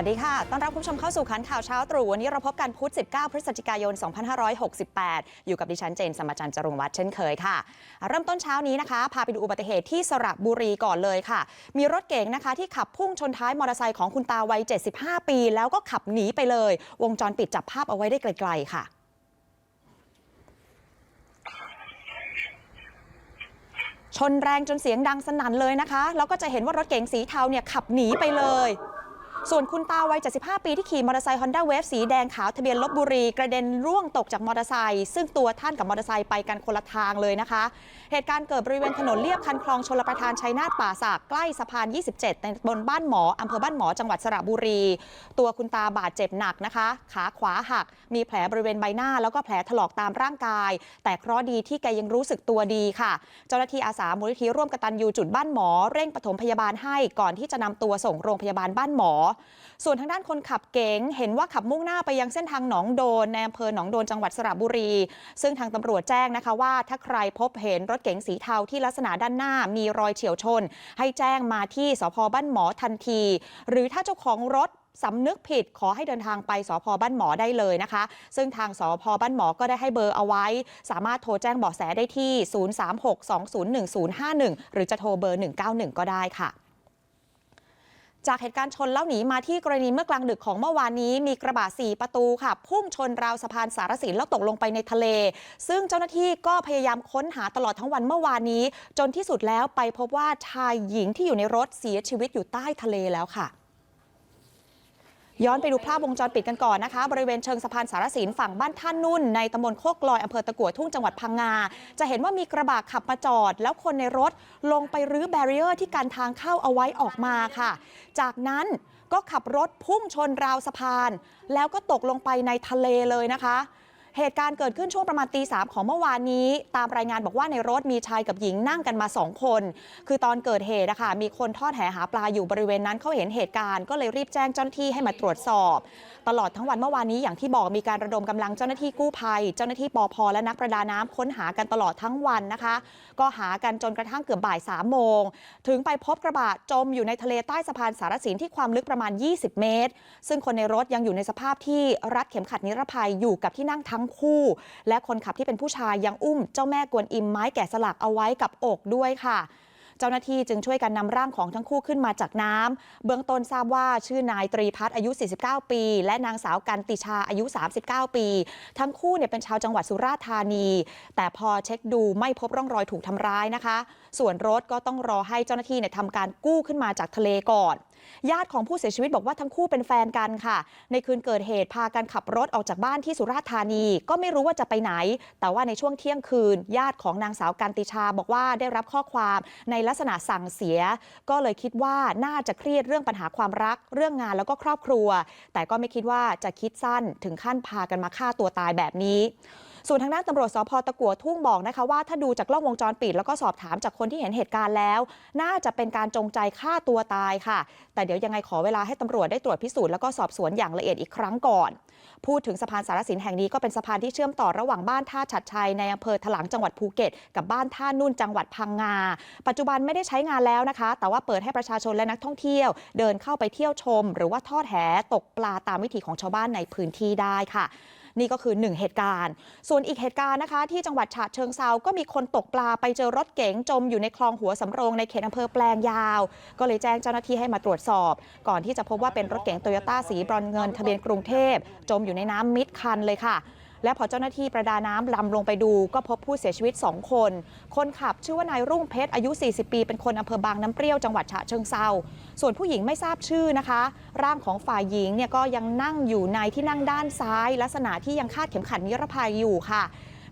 สวัสดีค่ะ ต้อนรับคุณผู้ชมเข้าสู่ขันข่าวเช้าตรู่ วันนี้เราพบกันพุธ 19 พฤศจิกายน 2568 อยู่กับดิฉันเจนสมมาจันทร์จรุงวัฒน์เช่นเคยค่ะ เริ่มต้นเช้านี้นะคะ พาไปดูอุบัติเหตุที่สระบุรีก่อนเลยค่ะ มีรถเก๋งนะคะที่ขับพุ่งชนท้ายมอเตอร์ไซค์ของคุณตาวัย 75 ปี แล้วก็ขับหนีไปเลย วงจรปิดจับภาพเอาไว้ได้ไกล ๆ ค่ะชนแรงจนเสียงดังสนั่นเลยนะคะ แล้วก็จะเห็นว่ารถเก๋งสีเทาเนี่ยขับหนีไปเลย ส่วนคุณตาวัย 75 ปีที่ขี่มอเตอร์ไซค์ Honda Wave สีแดงขาวทะเบียนลบบุรี กระเด็นร่วงตกจากมอเตอร์ไซค์ซึ่งตัวท่านกับมอเตอร์ไซค์ไปกันคนละทางเลยนะคะ เหตุการณ์เกิดบริเวณถนนเลียบคันคลองชลประทานชัยนาทป่าสากใกล้สะพาน 27 ในบลบ้านหมออำเภอบ้านหมอจังหวัดสระบุรี ตัวคุณตาบาดเจ็บหนักนะคะ ขาขวาหัก มีแผลบริเวณใบหน้า แล้วก็แผลถลอกตามร่างกาย แต่เคราะห์ดีที่แกยังรู้สึกตัวดีค่ะ เจ้าหน้าที่อาสามูลนิธิร่วมกตันยูจุดบ้านหมอเร่งปฐมพยาบาลให้ก่อนที่จะนำตัวส่งโรงพยาบาลบ้านหมอส่วนทางด้านคนขับเก๋งเห็นว่าขับมุ่งหน้าไปยังเส้นทางหนองโดนในอำเภอหนองโดนจังหวัดสระบุรี ซึ่งทางตำรวจแจ้งนะคะว่า ถ้าใครพบเห็นรถเก๋งสีเทาที่ลักษณะด้านหน้ามีรอยเฉียวชน ให้แจ้งมาที่สพบ้านหมอทันที หรือถ้าเจ้าของรถสำนึกผิดขอให้เดินทางไปสพบ้านหมอได้เลยนะคะ ซึ่งทางสพบ้านหมอก็ได้ให้เบอร์เอาไว้ สามารถโทรแจ้งเบาะแสได้ที่ 036201051 หรือจะโทรเบอร์ 191 ก็ได้ค่ะ จากเหตุการณ์ชนแล้วหนีมาที่กรณีเมื่อกลางดึกของเมื่อวานนี้มีกระบะสี่ประตูค่ะ พุ่งชนราวสะพานสารสินแล้วตกลงไปในทะเล ซึ่งเจ้าหน้าที่ก็พยายามค้นหาตลอดทั้งวันเมื่อวานนี้ จนที่สุดแล้วไปพบว่าชายหญิงที่อยู่ในรถเสียชีวิตอยู่ใต้ทะเลแล้วค่ะ ย้อนไปดูภาพวงจรปิดกันก่อนนะคะ บริเวณเชิงสะพานสารสินฝั่งบ้านท่านนุ่น ในตำบลโคกลอยอำเภอตะกัวทุ่งจังหวัดพังงา จะเห็นว่ามีกระบะขับมาจอด แล้วคนในรถลงไปรื้อแบเรียร์ที่การทางเข้าเอาไว้ออกมาค่ะ จากนั้นก็ขับรถพุ่งชนราวสะพาน แล้วก็ตกลงไปในทะเลเลยนะคะ เหตุการณ์เกิดขึ้นช่วงประมาณตีสามของเมื่อวานนี้ ตามรายงานบอกว่าในรถมีชายกับหญิงนั่งกันมาสองคน คือตอนเกิดเหตุนะคะมีคนทอดแหหาปลาอยู่บริเวณนั้นเขาเห็นเหตุการณ์ก็เลยรีบแจ้งเจ้าหน้าที่ให้มาตรวจสอบ ตลอดทั้งวันเมื่อวานนี้อย่างที่บอกมีการระดมกำลังเจ้าหน้าที่กู้ภัย เจ้าหน้าที่ปอพและนักประดาน้ำค้นหากันตลอดทั้งวันนะคะ ก็หากันจนกระทั่งเกือบบ่ายสามโมงถึงไปพบกระบะจมอยู่ในทะเลใต้สะพานสารสินที่ความลึกประมาณ 20 เมตร ซึ่งคนในรถยังอยู่ในสภาพที่รัดเข็มขัดนิรภัยอยู่กับที่นั่งทั้ง้งคู่ และคนขับที่เป็นผู้ชายยังอุ้มเจ้าแม่กวนอิมไม้แกะสลักเอาไว้กับอกด้วยค่ะเจ้าหน้าที่จึงช่วยกันนำร่างของทั้งคู่ขึ้นมาจากน้ำ เบื้องต้นทราบว่าชื่อนายตรีพัฒน์อายุ 49 ปี และนางสาวกันติชาอายุ 39 ปี ทั้งคู่เนี่ยเป็นชาวจังหวัดสุราษฎร์ธานี แต่พอเช็คดูไม่พบร่องรอยถูกทำร้ายนะคะ ส่วนรถก็ต้องรอให้เจ้าหน้าที่เนี่ยทำการกู้ขึ้นมาจากทะเลก่อน ญาติของผู้เสียชีวิตบอกว่าทั้งคู่เป็นแฟนกันค่ะ ในคืนเกิดเหตุพากันขับรถออกจากบ้านที่สุราษฎร์ธานี ก็ไม่รู้ว่าจะไปไหน แต่ว่าในช่วงเที่ยงคืน ญาติของนางสาวกันติชาบอกว่าได้รับข้อความในลักษณะสั่งเสีย ก็เลยคิดว่าน่าจะเครียดเรื่องปัญหาความรัก เรื่องงานแล้วก็ครอบครัว แต่ก็ไม่คิดว่าจะคิดสั้นถึงขั้นพากันมาฆ่าตัวตายแบบนี้ ส่วนทางด้านตำรวจสพตะกัวทุ่งบอกนะคะว่าถ้าดูจากกล้องวงจรปิดแล้วก็สอบถามจากคนที่เห็นเหตุการณ์แล้ว น่าจะเป็นการจงใจฆ่าตัวตายค่ะ แต่เดี๋ยวยังไงขอเวลาให้ตำรวจได้ตรวจพิสูจน์แล้วก็สอบสวนอย่างละเอียดอีกครั้งก่อน พูดถึงสะพานสารสินแห่งนี้ก็เป็นสะพานที่เชื่อมต่อระหว่างบ้านท่าฉัดชัยในอำเภอถลางจังหวัดภูเก็ต กับบ้านท่านุ่นจังหวัดพังงา ปัจจุบันไม่ได้ใช้งานแล้วนะคะ แต่ว่าเปิดให้ประชาชนและนักท่องเที่ยว เดินเข้าไปเที่ยวชม หรือว่าทอดแหตกปลาตามวิถีของชาวบ้านในพื้นที่ได้ค่ะ นี่ก็คือ 1 เหตุการณ์ ส่วนอีกเหตุการณ์นะคะ ที่จังหวัดฉะเชิงเซาก็มีคนตกปลาไปเจอรถเก๋งจมอยู่ในคลองหัวสำโรงในเขตอำเภอแปลงยาว ก็เลยแจ้งเจ้าหน้าที่ให้มาตรวจสอบ ก่อนที่จะพบว่าเป็นรถเก๋งโตโยต้าสีบรอนเงินทะเบียนกรุงเทพจมอยู่ในน้ำมิดคันเลยค่ะ และพอเจ้าหน้าที่ประดาน้ำลำลงไปดู ก็พบผู้เสียชีวิต 2 คน คนขับชื่อว่านายรุ่งเพชรอายุ 40 ปี เป็นคนอำเภอบางน้ำเปรี้ยวจังหวัดฉะเชิงเซาส่วนผู้หญิงไม่ทราบชื่อนะคะ ร่างของฝ่ายหญิงเนี่ยก็ยังนั่งอยู่ในที่นั่งด้านซ้าย ลักษณะที่ยังคาดเข็มขัดนิรภัยอยู่ค่ะ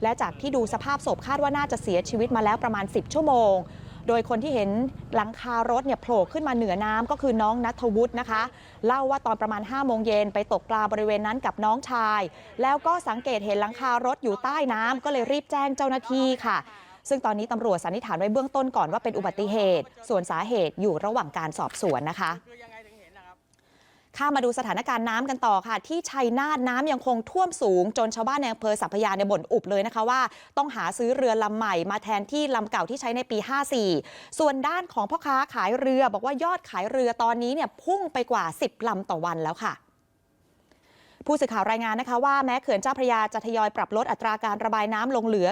และจากที่ดูสภาพศพคาดว่าน่าจะเสียชีวิตมาแล้วประมาณ 10 ชั่วโมง โดยคนที่เห็นหลังคารถเนี่ยโผล่ขึ้นมาเหนือน้ำก็คือน้องนัทวุฒินะคะ เล่าว่าตอนประมาณ5โมงเย็นไปตกปลาบริเวณนั้นกับน้องชาย แล้วก็สังเกตเห็นหลังคารถอยู่ใต้น้ำก็เลยรีบแจ้งเจ้าหน้าที่ค่ะ ซึ่งตอนนี้ตำรวจสันนิษฐานไว้เบื้องต้นก่อนว่าเป็นอุบัติเหตุ ส่วนสาเหตุอยู่ระหว่างการสอบสวนนะคะ ข้ามาดูสถานการณ์น้ำกันต่อค่ะ ที่ชัยนาทน้ำยังคงท่วมสูง จนชาวบ้านในอำเภอสัพพยาในบ่นอุบเลยนะคะว่า ต้องหาซื้อเรือลำใหม่มาแทนที่ลำเก่าที่ใช้ในปี 54 ส่วนด้านของพ่อค้าขายเรือบอกว่ายอดขายเรือตอนนี้เนี่ยพุ่งไปกว่า 10ลำต่อวันแล้วค่ะ ผู้สื่อข่าวรายงานนะคะว่าแม้เขื่อนเจ้าพระยาจะทยอยปรับลดอัตราการระบายน้ำลงเหลือ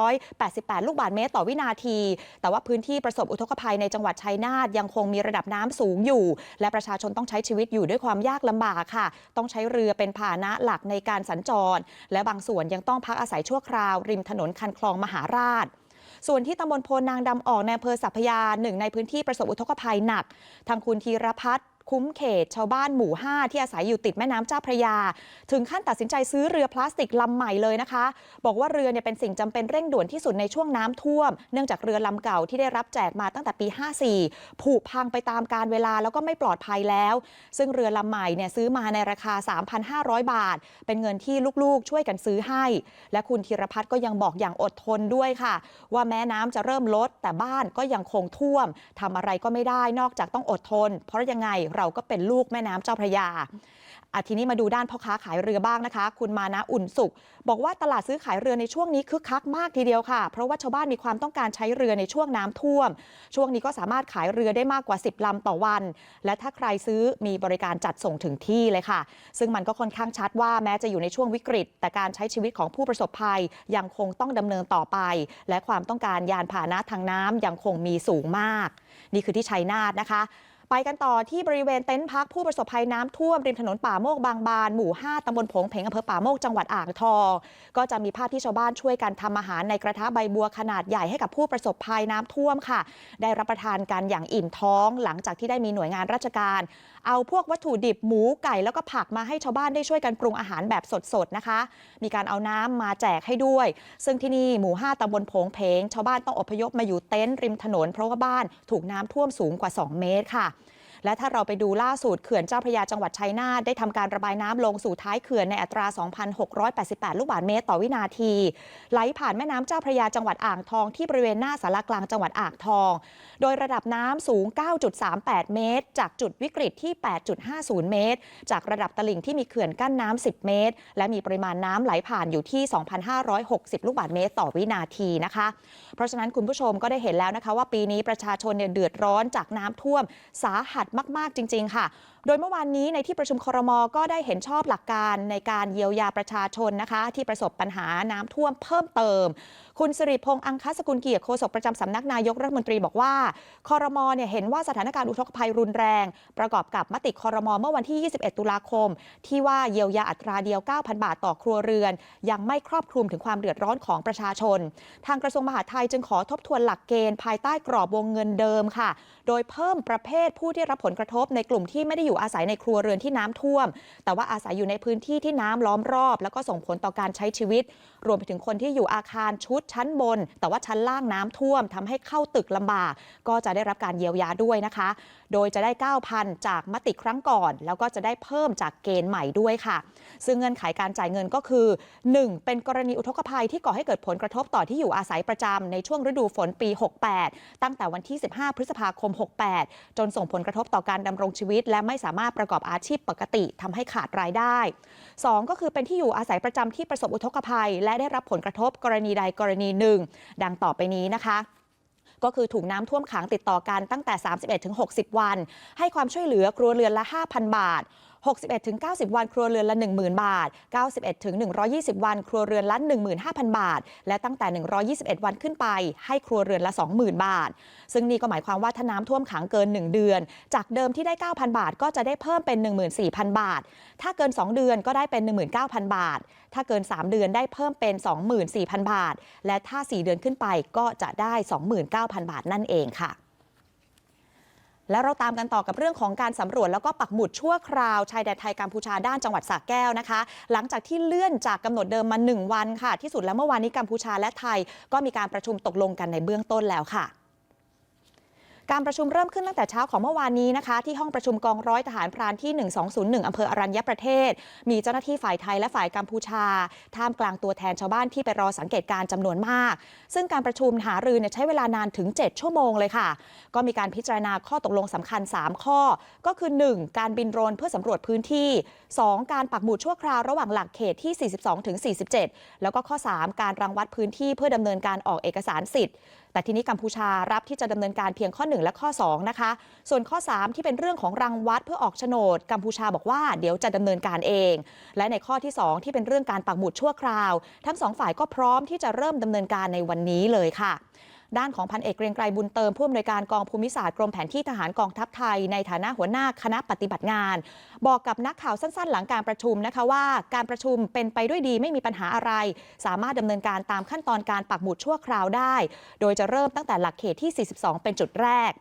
2,688 ลูกบาศก์เมตรต่อวินาที แต่ว่าพื้นที่ประสบอุทกภัยในจังหวัดชัยนาทยังคงมีระดับน้ำสูงอยู่ และประชาชนต้องใช้ชีวิตอยู่ด้วยความยากลำบากค่ะ ต้องใช้เรือเป็นพาหนะหลักในการสัญจร และบางส่วนยังต้องพักอาศัยชั่วคราว ริมถนนคันคลองมหาราชส่วนที่ตำบลโพนางดำออกในอำเภอสัพพยาหนึ่งในพื้นที่ประสบอุทกภัยหนัก ทางคุณธีรพัฒน์ คุ้มเขตชาวบ้านหมู่ 5 ที่อาศัยอยู่ติดแม่น้ำเจ้าพระยา ถึงขั้นตัดสินใจซื้อเรือพลาสติกลำใหม่เลยนะคะ บอกว่าเรือเนี่ยเป็นสิ่งจำเป็นเร่งด่วนที่สุดในช่วงน้ำท่วม เนื่องจากเรือลำเก่าที่ได้รับแจกมาตั้งแต่ปี 54 ผุพังไปตามการเวลาแล้วก็ไม่ปลอดภัยแล้ว ซึ่งเรือลำใหม่เนี่ยซื้อมาในราคา 3,500 บาท เป็นเงินที่ลูกๆ ช่วยกันซื้อให้ และคุณธีรพัฒน์ก็ยังบอกอย่างอดทนด้วยค่ะ ว่าแม้น้ำจะเริ่มลดแต่บ้านก็ยังคงท่วมทำอะไรก็ไม่ได้นอกจากต้องอดทน เพราะยังไงเราก็เป็นลูกแม่น้ำเจ้าพระยาอาทีนี้มาดูด้านพ่อค้าขายเรือบ้างนะคะ คุณมานะอุ่นสุข บอกว่าตลาดซื้อขายเรือในช่วงนี้คึกคักมากทีเดียวค่ะ เพราะว่าชาวบ้านมีความต้องการใช้เรือในช่วงน้ำท่วม ช่วงนี้ก็สามารถขายเรือได้มากกว่า 10ลำต่อวัน และถ้าใครซื้อมีบริการจัดส่งถึงที่เลยค่ะ ซึ่งมันก็ค่อนข้างชัดว่าแม้จะอยู่ในช่วงวิกฤต แต่การใช้ชีวิตของผู้ประสบภัยยังคงต้องดำเนินต่อไป และความต้องการยานพาหนะทางน้ำยังคงมีสูงมาก นี่คือที่ชัยนาทนะคะ ไปกันต่อที่บริเวณเต็นท์พักผู้ประสบภัยน้ำท่วมริมถนนป่าโมกบางบานหมู่ 5ตำบลผงเพงอำเภอป่าโมกจังหวัดอ่างทอง ก็จะมีภาพที่ชาวบ้านช่วยกันทำอาหารในกระทะใบบัวขนาดใหญ่ให้กับผู้ประสบภัยน้ำท่วมค่ะ ได้รับประทานกันอย่างอิ่มท้อง หลังจากที่ได้มีหน่วยงานราชการ เอาพวกวัตถุดิบหมูไก่แล้วก็ผักมาให้ชาวบ้านได้ช่วยกันปรุงอาหารแบบสดๆนะคะ มีการเอาน้ำมาแจกให้ด้วย ซึ่งที่นี่หมู่ 5ตำบลผงเพงชาวบ้านต้องอพยพมาอยู่เต็นท์ริมถนน เพราะว่าบ้านถูกน้ำท่วมสูงกว่า 2 เมตรค่ะ และถ้าเราไปดูล่าสุดเขื่อนเจ้าพระยาจังหวัดชัยนาทได้ทำการระบายน้ำลงสู่ท้ายเขื่อนในอัตรา 2,688 ลูกบาศก์เมตรต่อวินาที ไหลผ่านแม่น้ำเจ้าพระยาจังหวัดอ่างทองที่บริเวณหน้าสารกลางจังหวัดอ่างทอง โดยระดับน้ำสูง 9.38 เมตร จากจุดวิกฤตที่ 8.50 เมตร จากระดับตลิ่งที่มีเขื่อนกั้นน้ำ10 เมตร และมีปริมาณน้ำไหลผ่านอยู่ที่ 2,560 ลูกบาศก์เมตรต่อวินาทีนะคะ เพราะฉะนั้นคุณผู้ชมก็ได้เห็นแล้วนะคะว่าปีนี้ประชาชนเนี่ยเดือดร้อนจากน้ำท่วมสาหัสมาก ๆ จริง ๆ ค่ะ โดยเมื่อวานนี้ในที่ประชุมครมก็ได้เห็นชอบหลักการในการเยียวยาประชาชนนะคะ ที่ประสบปัญหาน้ำท่วมเพิ่มเติม คุณสิริพงษ์อังคสกุลเกียรติโฆษกประจำสำนักนายกรัฐมนตรีบอกว่าครมเนี่ยเห็นว่าสถานการณ์อุทกภัยรุนแรง ประกอบกับมติครมเมื่อวันที่ 21 ตุลาคม ที่ว่าเยียวยาอัตราเดียว 9,000 บาทต่อครัวเรือน ยังไม่ครอบคลุมถึงความเดือดร้อนของประชาชน ทางกระทรวงมหาดไทยจึงขอทบทวนหลักเกณฑ์ภายใต้กรอบวงเงินเดิมค่ะ โดยเพิ่มประเภทผู้ที่รับผลกระทบในกลุ่มที่ไม่ได้อยู่อาศัยในครัวเรือนที่น้ำท่วม แต่ว่าอาศัยอยู่ในพื้นที่ที่น้ำล้อมรอบ แล้วก็ส่งผลต่อการใช้ชีวิต รวมไปถึงคนที่อยู่อาคารชุดชั้นบน แต่ว่าชั้นล่างน้ำท่วมทำให้เข้าตึกลำบาก ก็จะได้รับการเยียวยาด้วยนะคะ โดยจะได้ 9,000 จากมติครั้งก่อน แล้วก็จะได้เพิ่มจากเกณฑ์ใหม่ด้วยค่ะ ซึ่งเงื่อนไขการจ่ายเงินก็คือ 1. เป็นกรณีอุทกภัยที่ก่อให้เกิดผลกระทบต่อที่อยู่อาศัยประจำในช่วงฤดูฝนปี 68 ตั้งแต่วันที่ 15 พฤษภาคม 68 จนส่งผลกระทบต่อการดำรงชีวิต และไม่สามารถประกอบอาชีพปกติทำให้ขาดรายได้ 2. ก็คือเป็นที่อยู่อาศัยประจำที่ประสบอุทกภัย และได้รับผลกระทบกรณีใดกรณีหนึ่ง ดังต่อไปนี้นะคะก็คือถูกน้ำท่วมขังติดต่อกันตั้งแต่ 31-60 วัน ให้ความช่วยเหลือครัวเรือนละ 5,000 บาท 61-90 วันครัวเรือนละ 10,000 บาท 91-120 วันครัวเรือนละ 15,000 บาท และตั้งแต่ 121 วันขึ้นไป ให้ครัวเรือนละ 20,000 บาท ซึ่งนี่ก็หมายความว่าถ้าน้ำท่วมขังเกิน 1 เดือน จากเดิมที่ได้ 9,000 บาท ก็จะได้เพิ่มเป็น 14,000 บาท ถ้าเกิน 2 เดือนก็ได้เป็น 19,000 บาท ถ้าเกิน 3 เดือนได้เพิ่มเป็น 24,000 บาท และถ้า 4 เดือนขึ้นไปก็จะได้ 29,000 บาทนั่นเองค่ะ แล้วเราตามกันต่อกับเรื่องของการสำรวจแล้วก็ปักหมุดชั่วคราวชายแดนไทยกัมพูชาด้านจังหวัดสระแก้วนะคะ หลังจากที่เลื่อนจากกำหนดเดิมมา 1 วันค่ะ ที่สุดแล้วเมื่อวานนี้กัมพูชาและไทย ก็มีการประชุมตกลงกันในเบื้องต้นแล้วค่ะ การประชุมเริ่มขึ้นตั้งแต่เช้าของเมื่อวานนี้นะคะ ที่ห้องประชุมกองร้อยทหารพรานที่ 1201อำเภออรัญญประเทศ มีเจ้าหน้าที่ฝ่ายไทยและฝ่ายกัมพูชา ท่ามกลางตัวแทนชาวบ้านที่ไปรอสังเกตการณ์จำนวนมาก ซึ่งการประชุมหารือใช้เวลานานถึง 7 ชั่วโมงเลยค่ะ ก็มีการพิจารณาข้อตกลงสำคัญ 3 ข้อ ก็คือ 1. การบินโดรนเพื่อสำรวจพื้นที่ 2. การปักหมุดชั่วคราวระหว่างหลักเขตที่ 42ถึง47 แล้วก็ข้อ 3 การรังวัดพื้นที่เพื่อดำเนินการออกเอกสารสิทธิ์ แต่ทีนี้กัมพูชารับที่จะดำเนินการเพียงข้อ 1 และข้อ2นะคะ ส่วนข้อ 3 ที่เป็นเรื่องของรังวัดเพื่อออกโฉนด กัมพูชาบอกว่าเดี๋ยวจะดำเนินการเอง และในข้อที่ 2 ที่เป็นเรื่องการปักหมุดชั่วคราว ทั้งสองฝ่ายก็พร้อมที่จะเริ่มดำเนินการในวันนี้เลยค่ะ ด้านของพันเอกเกรียงไกรบุญเติมผู้อำนวยการกองภูมิศาสตร์กรมแผนที่ทหารกองทัพไทย ในฐานะหัวหน้าคณะปฏิบัติงาน บอกกับนักข่าวสั้นๆ หลังการประชุมนะคะว่า การประชุมเป็นไปด้วยดีไม่มีปัญหาอะไร สามารถดำเนินการตามขั้นตอนการปักหมุดชั่วคราวได้ โดยจะเริ่มตั้งแต่หลักเขตที่ 42 เป็นจุดแรก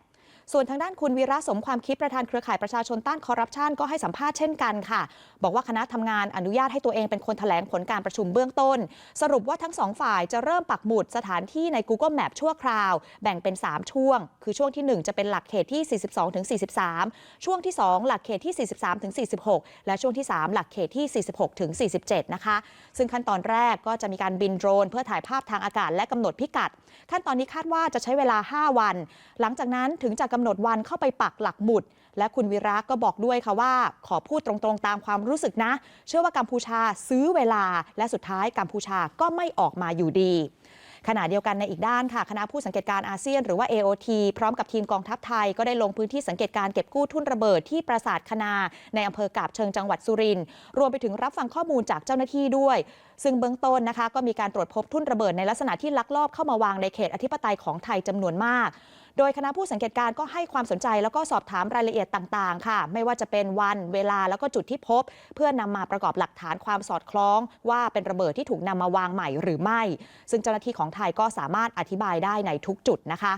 ส่วนทางด้านคุณวีระสมความคิดประธานเครือข่ายประชาชนต้านคอร์รัปชันก็ให้สัมภาษณ์เช่นกันค่ะ บอกว่าคณะทำงานอนุญาตให้ตัวเองเป็นคนแถลงผลการประชุมเบื้องต้น สรุปว่าทั้งสองฝ่ายจะเริ่มปักหมุดสถานที่ใน Google Map ชั่วคราว แบ่งเป็น 3 ช่วง คือช่วงที่ 1 จะเป็นหลักเขตที่ 42ถึง43 ช่วงที่ 2 หลักเขตที่ 43ถึง46 และช่วงที่ 3 หลักเขตที่ 46ถึง47 นะคะ ซึ่งขั้นตอนแรกก็จะมีการบินโดรน เพื่อถ่ายภาพทางอากาศและกำหนดพิกัด ขั้นตอนนี้คาดว่าจะใช้เวลา 5 วัน หลังจากนั้นถึงจะกำหนดวันเข้าไปปักหลักหมุด และคุณวีระก็บอกด้วยค่ะว่า ขอพูดตรงๆตามความรู้สึกนะ เชื่อว่ากัมพูชาซื้อเวลา และสุดท้ายกัมพูชาก็ไม่ออกมาอยู่ดีขณะเดียวกันในอีกด้านค่ะ คณะผู้สังเกตการอาเซียนหรือว่า AOT พร้อมกับทีมกองทัพไทย ก็ได้ลงพื้นที่สังเกตการเก็บกู้ทุ่นระเบิดที่ปราสาทคณาในอำเภอกาบเชิงจังหวัดสุรินทร์รวมไปถึงรับฟังข้อมูลจากเจ้าหน้าที่ด้วย ซึ่งเบื้องต้นนะคะ ก็มีการตรวจพบทุ่นระเบิดในลักษณะที่ลักลอบเข้ามาวางในเขตอธิปไตยของไทยจำนวนมาก โดยคณะผู้สังเกตการ์ก็ให้ความสนใจแล้วก็สอบถามรายละเอียดต่างๆ ค่ะ ไม่ว่าจะเป็นวันเวลาแล้วก็จุดที่พบ เพื่อนำมาประกอบหลักฐานความสอดคล้อง ว่าเป็นระเบิดที่ถูกนำมาวางใหม่หรือไม่ ซึ่งเจ้าหน้าที่ของไทยก็สามารถอธิบายได้ในทุกจุดนะคะ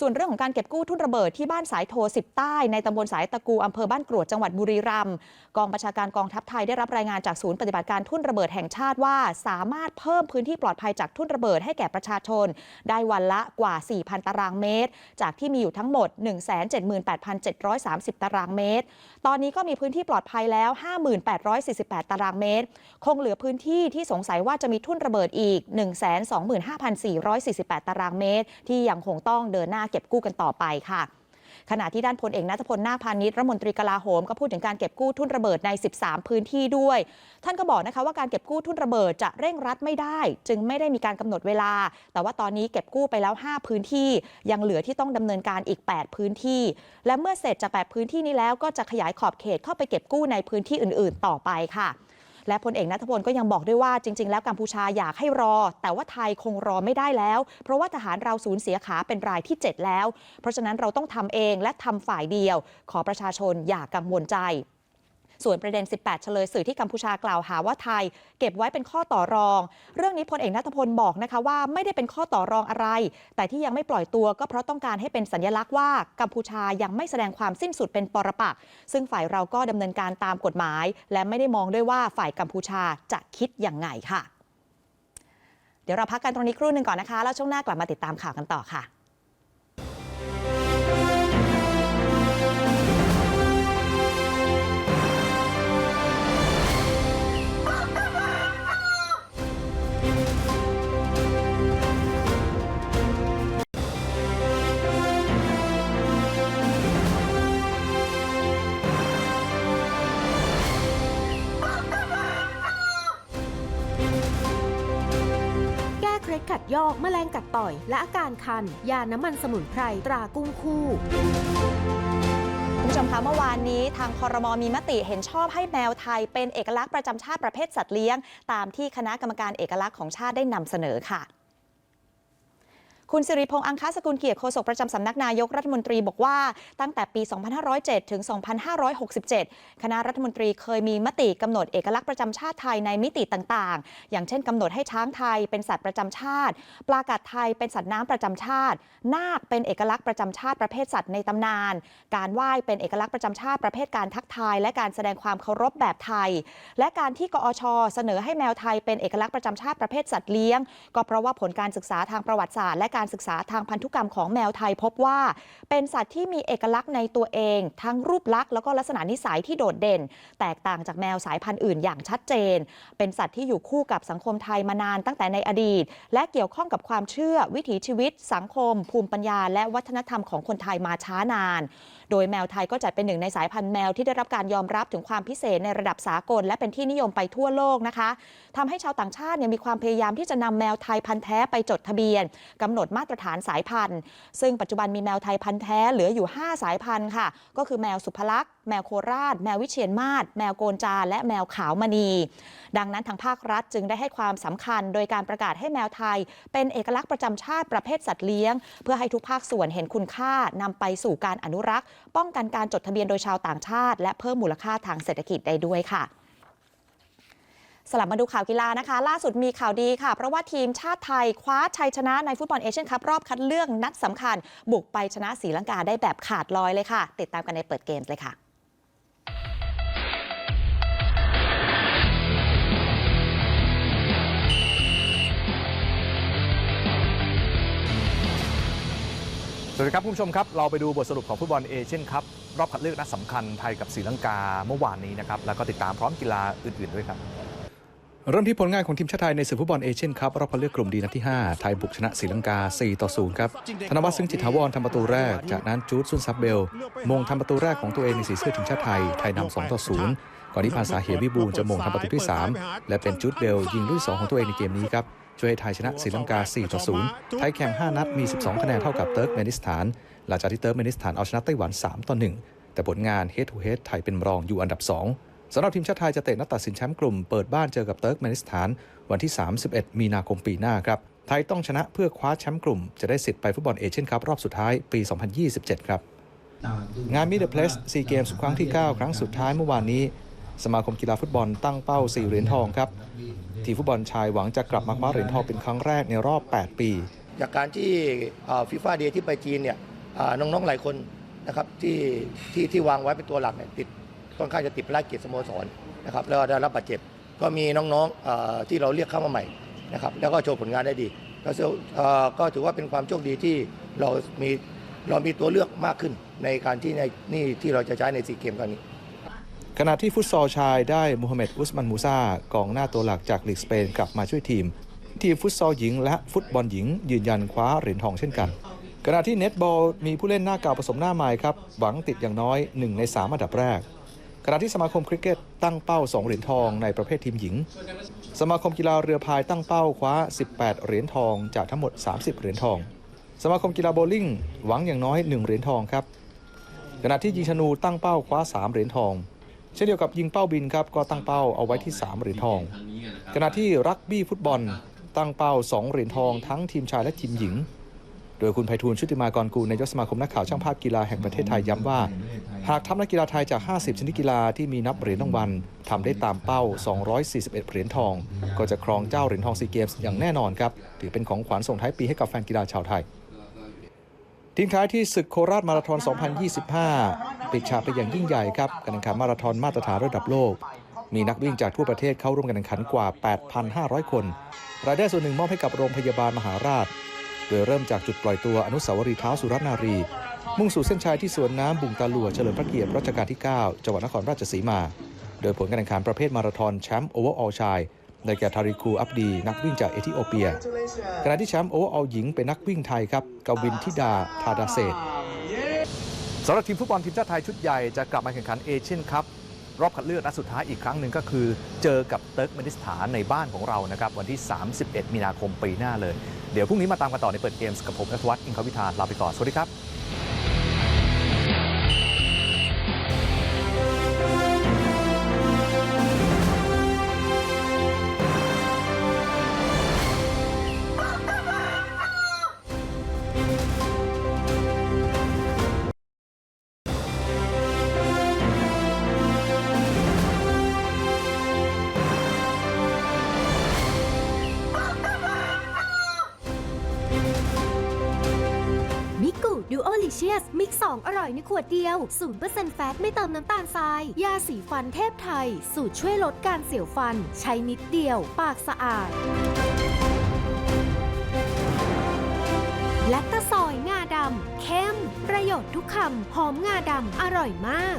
ส่วนเรื่องของการเก็บกู้ทุ่นระเบิดที่บ้านสายโท10ใต้ในตำบลสายตะกูอำเภอบ้านกรวดจังหวัดบุรีรัมย์กองบัญชาการกองทัพไทยได้รับรายงานจากศูนย์ปฏิบัติการทุ่นระเบิดแห่งชาติว่า สามารถเพิ่มพื้นที่ปลอดภัยจากทุ่นระเบิดให้แก่ประชาชน ได้วันละกว่า 4,000 ตารางเมตร จากที่มีอยู่ทั้งหมด 178,730 ตารางเมตร ตอนนี้ก็มีพื้นที่ปลอดภัยแล้ว 58,48 ตารางเมตร คงเหลือพื้นที่ที่สงสัยว่าจะมีทุ่นระเบิดอีก 125,448 ตารางเมตร ที่ยังคงต้องเดินหน้าเก็บกู้กันต่อไปค่ะขณะที่ด้านพลเอกนัทพลนาคพาณิชย์รัฐมนตรีกลาโหมก็พูดถึงการเก็บกู้ทุ่นระเบิดใน 13 พื้นที่ด้วย ท่านก็บอกนะคะว่าการเก็บกู้ทุ่นระเบิดจะเร่งรัดไม่ได้ จึงไม่ได้มีการกำหนดเวลา แต่ว่าตอนนี้เก็บกู้ไปแล้ว 5 พื้นที่ ยังเหลือที่ต้องดำเนินการอีก 8 พื้นที่ และเมื่อเสร็จจาก 8 พื้นที่นี้แล้วก็จะขยายขอบเขตเข้าไปเก็บกู้ในพื้นที่อื่น ๆ ต่อไปค่ะ และพลเอกนัทพลก็ยังบอกด้วยว่าจริง ๆ แล้วกัมพูชาอยากให้รอ แต่ว่าไทยคงรอไม่ได้แล้ว เพราะว่าทหารเราสูญเสียขาเป็นรายที่ 7 แล้ว เพราะฉะนั้นเราต้องทำเองและทำฝ่ายเดียว ขอประชาชนอย่ากังวลใจ ส่วนประเด็น 18 เฉลยสื่อที่กัมพูชากล่าวหาว่าไทย เก็บไว้เป็นข้อต่อรอง เรื่องนี้พลเอกนัทพลบอกนะคะว่าไม่ได้เป็นข้อต่อรองอะไร แต่ที่ยังไม่ปล่อยตัวก็เพราะต้องการให้เป็นสัญลักษณ์ว่ากัมพูชายังไม่แสดงความสิ้นสุดเป็นปรปักษ์ซึ่งฝ่ายเราก็ดำเนินการตามกฎหมาย และไม่ได้มองด้วยว่าฝ่ายกัมพูชาจะคิดอย่างไงค่ะ เดี๋ยวเราพักกันตรงนี้ครู่หนึ่งก่อนนะคะ แล้วช่วงหน้ากลับมาติดตามข่าวกันต่อค่ะ ยอกแมลงกัดต่อย และอาการคัน ยาน้ำมันสมุนไพรตรากุ้งคู่คุณผู้ชมคะเมื่อวานนี้ทางคอรมอมีมติเห็นชอบให้แมวไทยเป็นเอกลักษณ์ประจำชาติประเภทสัตว์เลี้ยง ตามที่คณะกรรมการเอกลักษณ์ของชาติได้นำเสนอค่ะ คุณสิริพงษ์อังคาสกุลเกียรติโฆษกประจำสำนักนายกรัฐมนตรีบอกว่าตั้งแต่ปี 2507 ถึง 2567 คณะรัฐมนตรีเคยมีมติกำหนดเอกลักษณ์ประจำชาติไทยในมิติต่างๆ อย่างเช่นกำหนดให้ช้างไทยเป็นสัตว์ประจำชาติ ปลากัดไทยเป็นสัตว์น้ำประจำชาติ นาคเป็นเอกลักษณ์ประจำชาติประเภทสัตว์ในตำนาน การไหว้เป็นเอกลักษณ์ประจำชาติประเภทการทักทาย และการแสดงความเคารพแบบไทย และการที่กอชเสนอให้แมวไทยเป็นเอกลักษณ์ประจำชาติประเภทสัตว์เลี้ยง ก็เพราะว่าผลการศึกษาทางประวัติศาสตร์และการศึกษาทางพันธุกรรมของแมวไทยพบว่า เป็นสัตว์ที่มีเอกลักษณ์ในตัวเอง ทั้งรูปลักษณ์แล้วก็ลักษณะนิสัยที่โดดเด่น แตกต่างจากแมวสายพันธุ์อื่นอย่างชัดเจน เป็นสัตว์ที่อยู่คู่กับสังคมไทยมานานตั้งแต่ในอดีต และเกี่ยวข้องกับความเชื่อวิถีชีวิต สังคม ภูมิปัญญา และวัฒนธรรมของคนไทยมาช้านาน โดยแมวไทยก็จัดเป็นหนึ่งในสายพันธุ์แมวที่ได้รับการยอมรับถึงความพิเศษในระดับสากล และเป็นที่นิยมไปทั่วโลกนะคะทำให้ชาวต่างชาติเนี่ยมีความพยายามที่จะนำแมวไทยพันธุ์แท้ไปจดทะเบียนกำหนดมาตรฐานสายพันธุ์ ซึ่งปัจจุบันมีแมวไทยพันธุ์แท้เหลืออยู่ 5 สายพันธุ์ค่ะ ก็คือแมวสุภลักษณ์แมวโคราช แมววิเชียนมาศแมวโกนจา และแมวขาวมณี ดังนั้นทางภาครัฐจึงได้ให้ความสำคัญ โดยการประกาศให้แมวไทย เป็นเอกลักษณ์ประจำชาติประเภทสัตว์เลี้ยง เพื่อให้ทุกภาคส่วนเห็นคุณค่านำไปสู่การอนุรักษ์ ป้องกันการจดทะเบียนโดยชาวต่างชาติ และเพิ่มมูลค่าทางเศรษฐกิจได้ด้วยค่ะสลับมาดูข่าวกีฬานะคะ ล่าสุดมีข่าวดีค่ะ เพราะว่าทีมชาติไทยคว้าชัยชนะในฟุตบอลเอเชียนคัพรอบคัดเลือกนัดสำคัญ บุกไปชนะศรีลังกาได้แบบขาดลอยเลยค่ะ ติดตามกันในเปิดเกมเลยค่ะ สวัสดีครับคุณผู้ชมครับ เราไปดูบทสรุปของฟุตบอลเอเชียนคัพรอบคัดเลือกนัดสำคัญไทยกับศรีลังกาเมื่อวานนี้นะครับแล้วก็ติดตามพร้อมกีฬาอื่น ๆ ด้วยครับ เริ่มที่ผลงานของทีมชาติไทยในศึกฟุตบอลเอเชียนคัพรอบคัดเลือกกลุ่มดีนัดที่ 5 ไทยบุกชนะศรีลังกา 4 ต่อ 0 ครับธนวัฒน์ซึ่งจิตถาวรทำประตูแรก จากนั้นจูดซุนซับเบล มงทำประตูแรกของตัวเองในสีเสื้อทีมชาติไทยไทยนำ2ต่อ 0 ก่อนที่ภาษาเหวิบูลจะมงทำประตูที่ 3 และเป็นจูดเบลยิงลูกสองของตัวเองในเกมนี้ครับ ช่วยให้ไทยชนะศรีลังกา 4 ต่อ 0 ไทยแข่ง 5 นัด มี 12 คะแนนเท่ากับเติร์กเมนิสถาน หลังจากที่เติร์กเมนิสถานเอาชนะไต้หวัน 3 ต่อ 1 แต่ผลงาน Head to Head ไทยเป็นรองอยู่อันดับ 2สำหรับทีมชาติไทยจะเตะนัดตัดสินแชมป์กลุ่มเปิดบ้านเจอกับเติร์กเมนิสถาน วันที่ 31 มีนาคมปีหน้าครับ ไทยต้องชนะเพื่อคว้าแชมป์กลุ่ม จะได้สิทธิ์ไปฟุตบอลเอเชียนคัพรอบสุดท้ายปี 2027 ครับ งานมิเด e เพลสซีเกมส์ครั้งที่ 9 ครั้งสุดท้ายเมื่อวานนี้ สมาคมกีฬาฟุตบอลตั้งเป้า4เหรียญทองครับ ทีฟุตบอลชายหวังจะกลับมาคว้าเหรียญทองเป็นครั้งแรกในรอบ 8 ปี จากการที่ฟีฟ่าเดย์ที่ไปจีนเนี่ยน้องๆหลายคนนะครับที่ที่ที่วางไว้เป็นตัวหลักเนี่ยติดค่อนข้างจะติดภารกิจสโมสรนะครับแล้วได้รับบาดเจ็บ ก็มีน้องๆที่เราเรียกเข้ามาใหม่นะครับแล้วก็โชว์ผลงานได้ดีก็เออก็ถือว่าเป็นความโชคดีที่เรามีเรามีตัวเลือกมากขึ้นในการที่ในนี่ที่เราจะใช้ในซีเกมครั้งนี้ ขณะที่ฟุตซอลชายได้มูฮัมเหม็ดอุสมันมูซากองหน้าตัวหลักจากลีกสเปนกลับมาช่วยทีม ทีมฟุตซอลหญิงและฟุตบอลหญิง ยืนยันคว้าเหรียญทองเช่นกัน ขณะที่เน็ตบอลมีผู้เล่นหน้าเก่าผสมหน้าใหม่ครับหวังติดอย่างน้อย 1 ใน 3 อันดับแรกขณะที่สมาคมคริกเก็ตตั้งเป้า 2 เหรียญทองในประเภททีมหญิง สมาคมกีฬาเรือพายตั้งเป้าคว้า 18 เหรียญทองจากทั้งหมด 30 เหรียญทอง สมาคมกีฬาโบลิ่งหวังอย่างน้อย 1 เหรียญทองครับขณะที่ยิงธนูตั้งเป้าคว้า 3 เหรียญทอง ช่นเดียวกับยิงเป้าบินครับก็ตั้งเป้าเอาไว้ที่ 3 เหรียญทอง ขณะที่รักบี้ฟุตบอล ตั้งเป้า 2 เหรียญทองทั้งทีมชายและทีมหญิง โดยคุณไพฑูรย์ชุติมากรกูลนายกสมาคมนักข่าวช่างภาพกีฬาแห่งประเทศไทยย้ำว่า หากทัพนักกีฬาไทยจาก 50 ชนิดกีฬาที่มีนับเหรียญรางวัลทำได้ตามเป้า 241 เหรียญทอง ก็จะครองเจ้าเหรียญทองซีเกมส์อย่างแน่นอนครับถือเป็นของขวัญส่งท้ายปีให้กับแฟนกีฬาชาวไทย ทิ้งท้ายที่ศึกโคราชมาราธอน 2025 ปิดฉากไปอย่างยิ่งใหญ่ครับการแข่งขันมาราธอนมาตรฐานระดับโลก มีนักวิ่งจากทั่วประเทศเข้าร่วมการแข่งขันกว่า 8,500 คน รายได้ส่วนหนึ่งมอบให้กับโรงพยาบาลมหาราช โดยเริ่มจากจุดปล่อยตัวอนุสาวรีย์เท้าสุรนารี มุ่งสู่เส้นชัยที่สวนน้ำบุงตาลัวเฉลิมพระเกียรติรัชกาลที่ 9 จังหวัดนครราชสีมา โดยผลการแข่งขันประเภทมาราธอนแชมป์โอเวอร์ออลชาย ได้แก่ทาริคูอับดี นักวิ่งจากเอธิโอเปีย ขณะที่แชมป์โอเวอร์ออลหญิงเป็นนักวิ่งไทยครับกวินทิดาทาดาเศษสำหรับทีมฟุตบอลทีมชาติไทยชุดใหญ่จะกลับมาแข่งขันเอเชียนคัพรอบคัดเลือกนัดสุดท้ายอีกครั้งหนึ่งก็คือ เจอกับเติร์กเมนิสถานในบ้านของเรานะครับวันที่ 31 มีนาคมปีหน้าเลย เดี๋ยวพรุ่งนี้มาตามกันต่อในเปิดเกมส์กับผมนัทวัฒน์อินทรวิทาลาไปก่อนสวัสดีครับ สมิกซ์2อร่อยในขวดเดียว 0%แฟตไม่เติมน้ำตาลทราย ยาสีฟันเทพไทย สูตรช่วยลดการเสียวฟัน ใช้นิดเดียว ปากสะอาด และตะซอยงาดำเข้ม ประโยชน์ทุกคำ หอมงาดำอร่อยมาก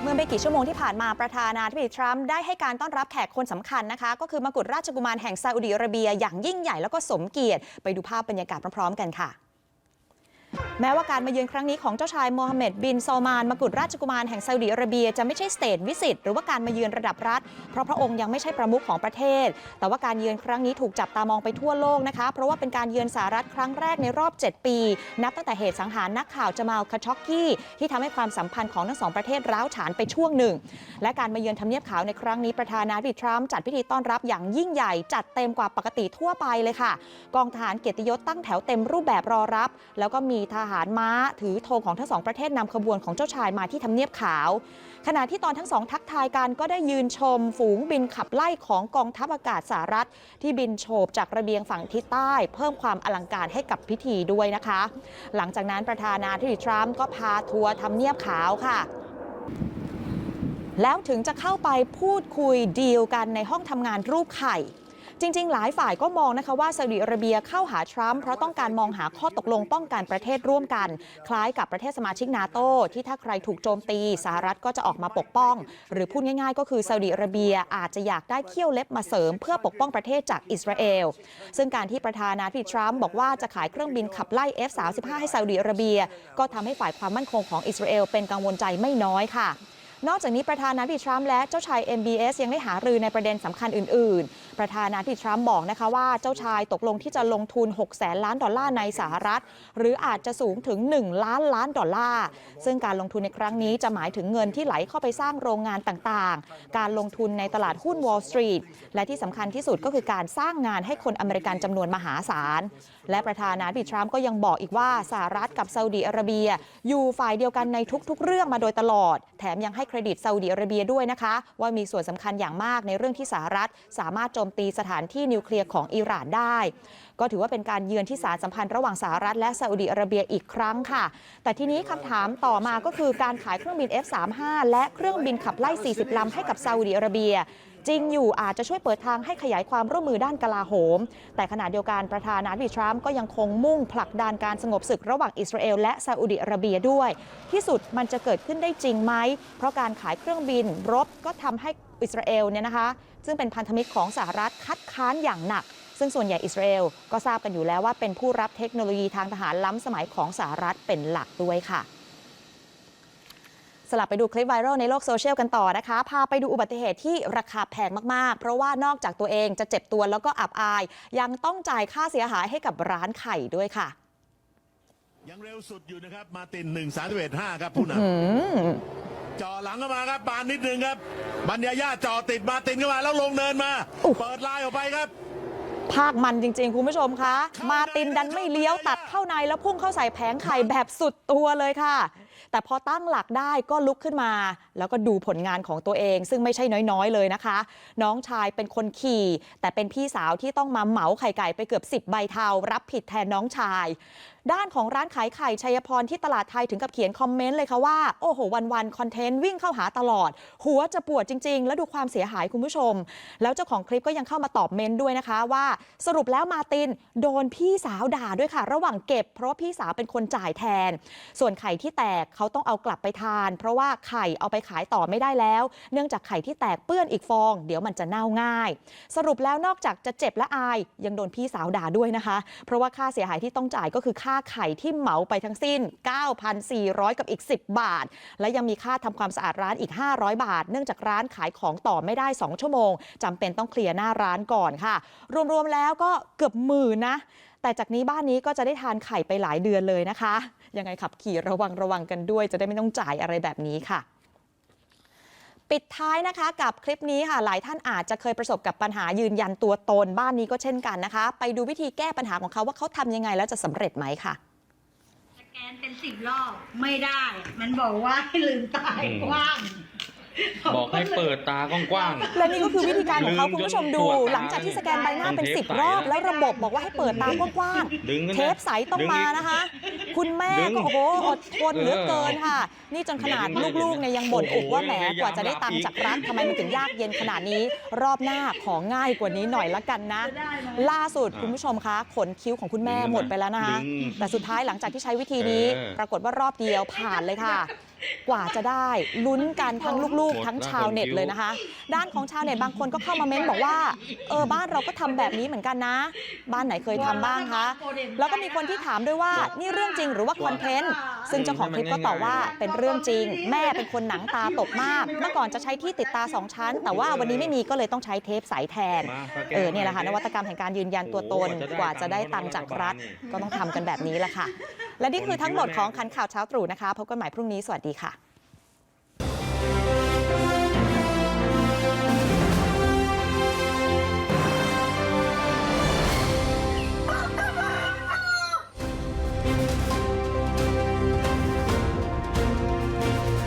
เมื่อไม่กี่ชั่วโมงที่ผ่านมาประธานาธิบดีทรัมป์ได้ให้การต้อนรับแขกคนสำคัญนะคะ ก็คือมกุฎราชกุมารแห่งซาอุดิอาระเบีย อย่างยิ่งใหญ่แล้วก็สมเกียรติ ไปดูภาพบรรยากาศพร้อมๆกันค่ะ แม้ว่าการมาเยือนครั้งนี้ของเจ้าชายโมฮัมเหม็ดบินซอลมานมกุฎราชกุมารแห่งซาอุดิอาระเบียจะไม่ใช่สเตทวิสิตหรือว่าการมาเยือนระดับรัฐ เพราะพระองค์ยังไม่ใช่ประมุขของประเทศ แต่ว่าการเยือนครั้งนี้ถูกจับตามองไปทั่วโลกนะคะ เพราะว่าเป็นการเยือนสหรัฐครั้งแรกในรอบ 7 ปี นับตั้งแต่เหตุสังหารนักข่าวจามาลคาช็อกกี้ที่ทำให้ความสัมพันธ์ของทั้งสองประเทศร้าวฉานไปช่วงหนึ่ง และการมาเยือนทำเนียบขาวในครั้งนี้ประธานาธิบดีทรัมป์จัดพิธีต้อนรับอย่างยิ่งใหญ่จัดเต็มกว่าปกติทั่วไปเลยค่ะ กองทหารเกียรติยศตั้งแถวเต็มรูปแบบรอรับ แล้วก็มีทหารม้า ถือธงของทั้งสองประเทศนำขบวนของเจ้าชายมาที่ทำเนียบขาว ขณะที่ตอนทั้งสองทักทายกันก็ได้ยืนชมฝูงบินขับไล่ของกองทัพอากาศสหรัฐ ที่บินโฉบจากระเบียงฝั่งทิศใต้ เพิ่มความอลังการให้กับพิธีด้วยนะคะ หลังจากนั้นประธานาธิบดีทรัมป์ก็พาทัวร์ทำเนียบขาวค่ะแล้วถึงจะเข้าไปพูดคุยดีลกันในห้องทำงานรูปไข่ จริง ๆ หลายฝ่ายก็มองนะคะว่าซาอุดิอาระเบียเข้าหาทรัมป์เพราะต้องการมองหาข้อตกลงป้องกันประเทศร่วมกัน คล้ายกับประเทศสมาชิกนาโตที่ถ้าใครถูกโจมตีสหรัฐก็จะออกมาปกป้อง หรือพูดง่าย ๆ ก็คือซาอุดิอาระเบียอาจจะอยากได้เขี้ยวเล็บมาเสริม เพื่อปกป้องประเทศจากอิสราเอลซึ่งการที่ประธานาธิบดีทรัมป์บอกว่าจะขายเครื่องบินขับไล่ F-35 ให้ซาอุดิอาระเบีย ก็ทำให้ฝ่ายความมั่นคงของอิสราเอลเป็นกังวลใจไม่น้อยค่ะ นอกจากนี้ประธานาธิบดีทรัมป์และเจ้าชาย MBS ยังได้หารือในประเด็นสำคัญอื่น ๆ ประธานาธิบดีทรัมป์บอกนะคะว่าเจ้าชายตกลงที่จะลงทุน6แสนล้านดอลลาร์ในสหรัฐ หรืออาจจะสูงถึง 1 ล้านล้านดอลลาร์ ซึ่งการลงทุนในครั้งนี้จะหมายถึงเงินที่ไหลเข้าไปสร้างโรงงานต่าง ๆ การลงทุนในตลาดหุ้น Wall Street และที่สำคัญที่สุดก็คือการสร้างงานให้คนอเมริกันจำนวนมหาศาล และประธานาธิบดีทรัมป์ก็ยังบอกอีกว่าสหรัฐกับซาอุดีอาระเบีย อยู่ฝ่ายเดียวกันในทุก ๆ เรื่องมาโดยตลอด แถมยังให้เครดิตซาอุดีอาระเบียด้วยนะคะ ว่ามีส่วนสำคัญอย่างมากในเรื่องที่สหรัฐ สามารถโจมตีสถานที่นิวเคลียร์ของอิหร่านได้ ก็ถือว่าเป็นการเยือนที่สารสัมพันธ์ระหว่างสหรัฐและซาอุดีอาระเบียอีกครั้งค่ะ แต่ทีนี้คำถามต่อมาก็คือการขายเครื่องบิน F35 และเครื่องบินขับไล่ 40 ลำให้กับซาอุดีอาระเบีย จริงอยู่อาจจะช่วยเปิดทางให้ขยายความร่วมมือด้านกลาโหม แต่ขณะเดียวกันประธานาธิบดีทรัมป์ก็ยังคงมุ่งผลักดันการสงบศึกระหว่างอิสราเอลและซาอุดิอาระเบียด้วย ที่สุดมันจะเกิดขึ้นได้จริงไหม เพราะการขายเครื่องบินรบก็ทำให้อิสราเอลเนี่ยนะคะ ซึ่งเป็นพันธมิตรของสหรัฐคัดค้านอย่างหนัก ซึ่งส่วนใหญ่อิสราเอลก็ทราบกันอยู่แล้วว่าเป็นผู้รับเทคโนโลยีทางทหารล้ำสมัยของสหรัฐเป็นหลักด้วยค่ะ ลับไปดูคลิปไวรัลในโลกโซเชียลกันต่อนะคะ พาไปดูอุบัติเหตุที่ราคาแพงมาก ๆ เพราะว่านอกจากตัวเองจะเจ็บตัวแล้วก็อับอาย ยังต้องจ่ายค่าเสียหายให้กับร้านไข่ด้วยค่ะ ยังเร็วสุดอยู่นะครับมาตินหนึ่งสามสิบเอ็ดห้าครับผู้นำจ่อหลังเข้ามาครับบานนิดนึงครับบัญญาญาจ่อติดมาตินเข้ามาแล้วลงเนินมาอุ๊ยเปิดลายออกไปครับภาคมันจริง ๆ คุณผู้ชมคะ มาตินดันไม่เลี้ยวตัดเข้าในแล้วพุ่งเข้าใส่แผงไข่แบบสุดตัวเลยค่ะ แต่พอตั้งหลักได้ก็ลุกขึ้นมา แล้วก็ดูผลงานของตัวเอง ซึ่งไม่ใช่น้อยๆ เลยนะคะ น้องชายเป็นคนขี่ แต่เป็นพี่สาวที่ต้องมาเหมาไข่ไก่ไปเกือบ 10 ใบเทารับผิดแทนน้องชาย ด้านของร้านขายไข่ชัยพรที่ตลาดไทยถึงกับเขียนคอมเมนต์เลยค่ะว่า โอ้โห วันๆคอนเทนต์วิ่งเข้าหาตลอด หัวจะปวดจริง ๆ แล้วดูความเสียหายคุณผู้ชม แล้วเจ้าของคลิปก็ยังเข้ามาตอบเมนต์ด้วยนะคะว่า สรุปแล้วมาตินโดนพี่สาวด่าด้วยค่ะ ระหว่างเก็บ เพราะว่าพี่สาวเป็นคนจ่ายแทน ส่วนไข่ที่แตกเขาต้องเอากลับไปทาน เพราะว่าไข่เอาไปขายต่อไม่ได้แล้ว เนื่องจากไข่ที่แตกเปื้อนอีกฟอง เดี๋ยวมันจะเน่าง่าย สรุปแล้วนอกจากจะเจ็บและอาย ยังโดนพี่สาวด่าด้วยนะคะ เพราะว่าค่าเสียหายที่ต้องจ่ายก็คือค่าาไข่ที่เหมาไปทั้งสิ้น 9,400 กับอีก 10 บาท และยังมีค่าทำความสะอาดร้านอีก 500 บาท เนื่องจากร้านขายของต่อไม่ได้ 2 ชั่วโมงจำเป็นต้องเคลียร์หน้าร้านก่อนค่ะ รวมๆแล้วก็เกือบหมื่นนะ แต่จากนี้บ้านนี้ก็จะได้ทานไข่ไปหลายเดือนเลยนะคะ ยังไงขับขี่ระวังระวังกันด้วย จะได้ไม่ต้องจ่ายอะไรแบบนี้ค่ะ ปิดท้ายนะคะกับคลิปนี้ค่ะหลายท่านอาจจะเคยประสบกับปัญหายืนยันตัวตนบ้านนี้ก็เช่นกันนะคะ ไปดูวิธีแก้ปัญหาของเขาว่าเขาทำยังไงแล้วจะสำเร็จไหมค่ะสแกนเป็นสิบรอบไม่ได้ มันบอกว่าให้ลืมตายกว้าง บอกให้เปิดตากว้างและนี่ก็คือวิธีการของเขาลืมคุณผู้ชมดูจนตรวจตาหลังจากที่สแกนใบหน้าเป็นต้องเทป10รอบใสนะแล้วระบบบอกว่าให้เปิดตากว้างดึงกันๆนะเทปใสต้องดึงมาอีกนะคะ คุณแม่ดึงก็โอ้โหอดทนเหลือเกินค่ะ นี่จนขนาดเดี๋ยวลูกๆเนี่ยยังบ่นโอ้อกโหว่าแหมพยายามกว่าจะได้ตังค์จากรัฐทำไมมันถึงยากเย็นขนาดนี้ รอบหน้าของง่ายกว่านี้หน่อยละกันนะจะได้ไหมล่าสุดคุณผู้ชมคะขนคิ้วของคุณแม่หมดไปแล้วนะคะ ดึง แต่สุดท้ายหลังจากที่ใช้วิธีนี้ เออ ปรากฏว่ารอบเดียวผ่านเลยค่ะ กว่าจะได้ลุ้นกันทั้งลูกหมดๆทั้งแล้วชาวเน็ตคนคิ้วเลยนะคะ ด้านของชาวเน็ตบางคนก็เข้ามาเม้นบอกว่าเออบ้านเราก็ทำแบบนี้เหมือนกันนะ บ้านไหนเคยทำบ้างคะแล้วก็มีคนที่ถามด้วยว่านี่เรื่องจริงหรือว่าคอนเทนต์ซึ่งเจ้าของคลิปก็ตอบว่าเป็นเรื่องจริง แม่เป็นคนหนังตาตกมาก เมื่อก่อนจะใช้ที่ติดตาสองชั้น แต่ว่าวันนี้ไม่มีก็เลยต้องใช้เทปใสแทนมาสแกเออเนี่ยแหละค่ะนวัตกรรมแห่งการยืนยันตัวตนโอ้โหกว่าจะได้ตังค์จากรัฐก็ต้องทำกันแบบนี้แหละค่ะและนี่คือทั้งหมดของคันข่าวเช้าตรู่นะคะพบกันใหม่พรุ่งนี้สวัสดีค่ะ